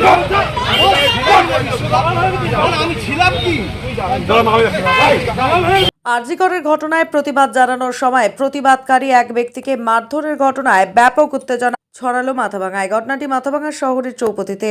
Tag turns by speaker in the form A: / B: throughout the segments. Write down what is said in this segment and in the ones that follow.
A: Don't আরজিকরের ঘটনায় প্রতিবাদ জানানোর সময় প্রতিবাদকারী এক ব্যক্তিকে মারধরের ঘটনায় ব্যাপক উত্তেজনা ছড়ালো মাথাভাঙায়। ঘটনাটি মাথাভাঙা শহরের চৌপতিতে।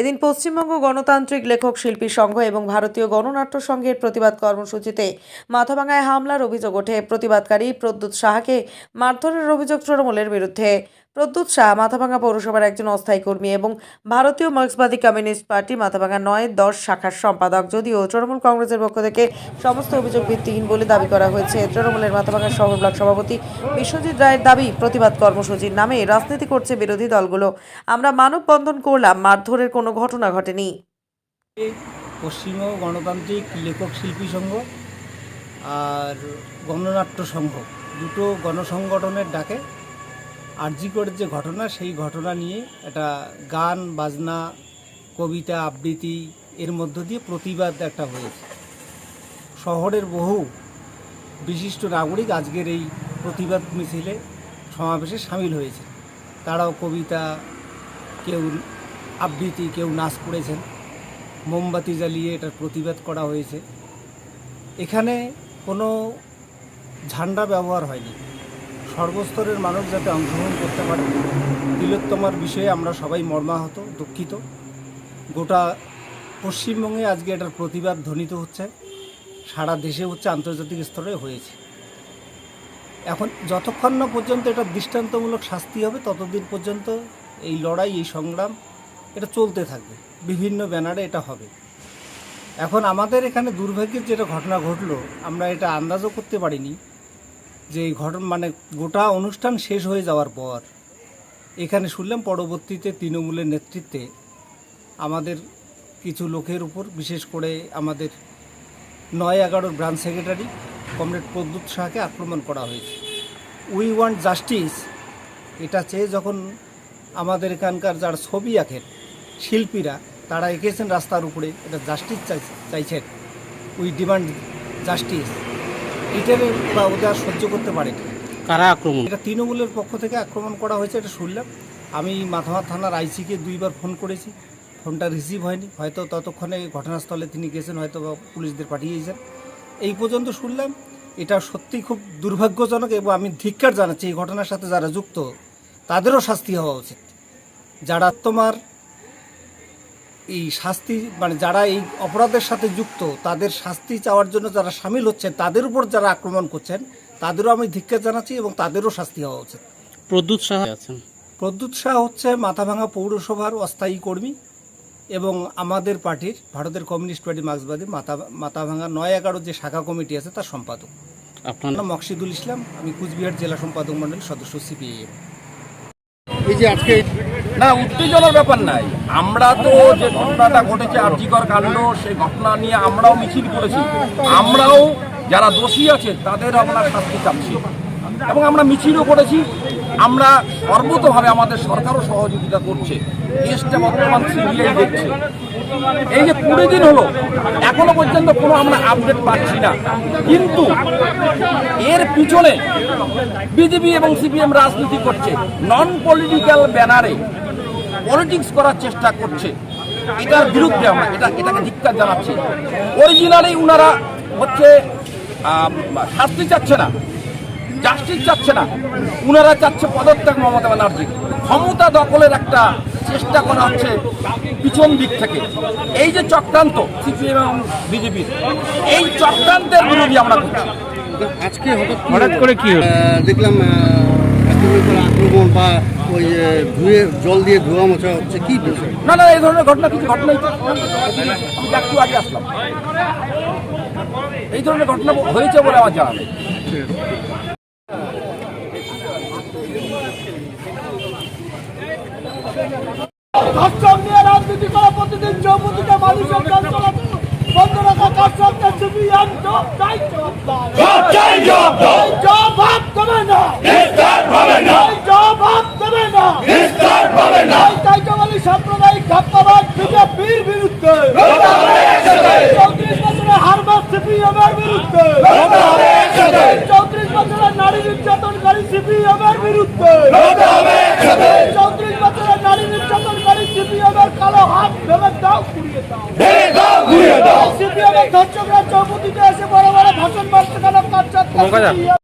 A: এদিন পশ্চিমবঙ্গ গণতান্ত্রিক লেখক শিল্পী সংঘ এবং ভারতীয় গণনাট্য সংঘের প্রতিবাদ কর্মসূচিতে মাথাভাঙায় হামলার অভিযোগ ওঠে। প্রতিবাদকারী প্রদ্যুৎ সাহাকে মারধরের অভিযোগ তৃণমূলের বিরুদ্ধে। প্রদ্যুৎ শাহ, মাথাভাঙ্গা পৌরসভার একজন অস্থায়ী কর্মী এবং ভারতীয় মার্ক্সবাদী কমিউনিস্ট পার্টি মাথাভাঙ্গা নয় দশ শাখার সম্পাদক। যদিও তৃণমূল কংগ্রেসের পক্ষ থেকে সমস্ত অভিযোগ ভিত্তিহীন বলে দাবি করা হয়েছে। তৃণমূলের মাথাভাঙ্গা শহর ব্লক সভাপতি বিশ্বজিৎ রায়ের দাবি, প্রতিবাদ কর্মসূচির নামে রাজনীতি করছে বিরোধী দলগুলো। আমরা মানববন্ধন করলাম, মারধরের কোনো ঘটনা ঘটেনি।
B: পশ্চিমবঙ্গ গণতান্ত্রিক লেখক শিল্পী সংঘ আর গণনাট্য সংঘ, দুটো গণসংগঠনের ডাকে। আরজিকরের যে ঘটনা, সেই ঘটনা নিয়ে একটা গান, বাজনা, কবিতা, আবৃত্তি, এর মধ্য দিয়ে প্রতিবাদ একটা হয়েছে। শহরের বহু বিশিষ্ট নাগরিক আজকের এই প্রতিবাদ মিছিলে সমাবেশে সামিল হয়েছে তারাও কবিতা, কেউ আবৃত্তি, কেউ নাচ করেছেন। মোমবাতি জ্বালিয়ে এটার প্রতিবাদ করা হয়েছে। এখানে কোনো ঝান্ডা ব্যবহার হয়নি। সর্বস্তরের মানুষ যাতে অংশগ্রহণ করতে পারে, তিলোত্তমার বিষয়ে আমরা সবাই মর্মাহত, দুঃখিত। গোটা পশ্চিমবঙ্গে আজকে এটার প্রতিবাদ ধ্বনিত হচ্ছে, সারা দেশে হচ্ছে আন্তর্জাতিক স্তরে হয়েছে। এখন যতক্ষণ না পর্যন্ত এটা দৃষ্টান্তমূলক শাস্তি হবে, ততদিন পর্যন্ত এই লড়াই, এই সংগ্রাম, এটা চলতে থাকবে। বিভিন্ন ব্যানারে এটা হবে। এখন আমাদের এখানে দুর্ভাগ্যের যেটা ঘটনা ঘটলো, আমরা এটা আন্দাজও করতে পারিনি। যে এই ঘটনা মানে গোটা অনুষ্ঠান শেষ হয়ে যাওয়ার পর, এখানে শুনলাম পরবর্তীতে তৃণমূলের নেতৃত্বে আমাদের কিছু লোকের উপর, বিশেষ করে আমাদের নয় এগারোর ব্রাঞ্চ সেক্রেটারি কমরেড প্রদ্যুৎ শাহকে আক্রমণ করা হয়েছে। We want justice. এটা চেয়ে যখন আমাদের এখানকার যারা ছবি আঁকেন, শিল্পীরা, তারা এঁকেছেন রাস্তার উপরে, এটা জাস্টিস চাইছেন। We demand justice. এটার বা ওদের আর সহ্য করতে পারে
C: কারা আক্রমণ?
B: এটা তৃণমূলের পক্ষ থেকে আক্রমণ করা হয়েছে এটা শুনলাম। আমি মাথামা থানার আইসিকে দুইবার ফোন করেছি। ফোনটা রিসিভ হয়নি। হয়তো ততক্ষণে ঘটনাস্থলে তিনি গেছেন হয়তো বা পুলিশদের পাঠিয়েছেন। এই পর্যন্ত শুনলাম এটা সত্যি খুব দুর্ভাগ্যজনক এবং আমি ধিক্কার জানাচ্ছি এই ঘটনার সাথে যারা যুক্ত তাদেরও শাস্তি হওয়া উচিত। যারা তোমার এই শাস্তি মানে যারা এই অপরাধের সাথে যুক্ত তাদের শাস্তি চাওয়ার জন্য যারা সামিল হচ্ছেন তাদের উপর যারা আক্রমণ করছেন তাদেরও আমি ধিক্কার জানাচ্ছি এবং তাদেরও শাস্তি হওয়া উচিত।
C: প্রদ্যুৎ সাহা আছেন?
B: প্রদ্যুৎ শাহ হচ্ছে মাথাভাঙা পৌরসভার অস্থায়ী কর্মী এবং আমাদের পার্টির ভারতের কমিউনিস্ট পার্টি মার্ক্সবাদী মাথা মাথাভাঙা নয় এগারো যে শাখা কমিটি আছে তার সম্পাদক।
C: আপনার
B: নাম মকসিদুল ইসলাম আমি কুচবিহার জেলা সম্পাদক মণ্ডলীর সদস্য সিপিআইএম
D: এই যে আজকে
E: না, উত্তেজনার ব্যাপার নাই। আমরা তো যে ঘটনাটা ঘটেছে, আর্জিকর কাণ্ড সেই ঘটনা নিয়ে আমরাও মিছিল করেছি। আমরাও যারা দোষী আছে, তাদের আমরা শাস্তি চাচ্ছি। এবং আমরা মিছিলও করেছি। আমরা সর্বতভাবে আমাদের সরকারও সহযোগিতা করছে। কেসটা বর্তমান সিবিআই দেখছে। এই যে কুড়ি দিন হলো, এখনও পর্যন্ত কোনো আমরা আপডেট পাচ্ছি না। কিন্তু এর পিছনে বিজেপি এবং সিপিএম রাজনীতি করছে। নন পলিটিক্যাল ব্যানারে পলিটিক্স করার চেষ্টা করছে। এটার বিরুদ্ধে আমরা এটা, এটাকে ধিক্কার জানাচ্ছি। অরিজিনালি উনারা হচ্ছে শাস্তি চাচ্ছে না জাস্টিস চাচ্ছে না। উনারা চাচ্ছে পদত্যাগ মমতা ব্যানার্জি। ক্ষমতা দখলের একটা চেষ্টা করা হচ্ছে পিছন দিক থেকে। এই যে চক্রান্ত সিপিএম এবং বিজেপির, এই চক্রান্তের বিরোধী আমরা করছি।
D: আজকে হঠাৎ
C: হঠাৎ করে কি
D: দেখলাম আক্রমণ বা ওই ধুয়ে জল দিয়ে ধোয়া মোছা হচ্ছে কি
E: না না এই ধরনের ঘটনা কিছু ঘটনাই আমি একটু আগে আসলাম। এই ধরনের ঘটনা হয়েছে বলে আমার জানা নেই।
F: রাজনীতি করা প্রতিদিন চৌপতিতে মানুষের গান সাম্প্রদায়িক ধাপ্পাবাদ বিজেপির বিরুদ্ধে চৌত্রিশ বছরে হারবাস সিপিএমের বিরুদ্ধে চৌত্রিশ বছরের নারী নির্যাতনকারী সিপিএমের বিরুদ্ধে চৌত্রিশ বছরের নারী নির্যাতনকারী সিপিএমের কালো হাত ভেবে দাও ঘুরিয়ে দাও ধর্ষকরা চৌপতিতে এসে বড় বড় ভাষণ মারতে কাজ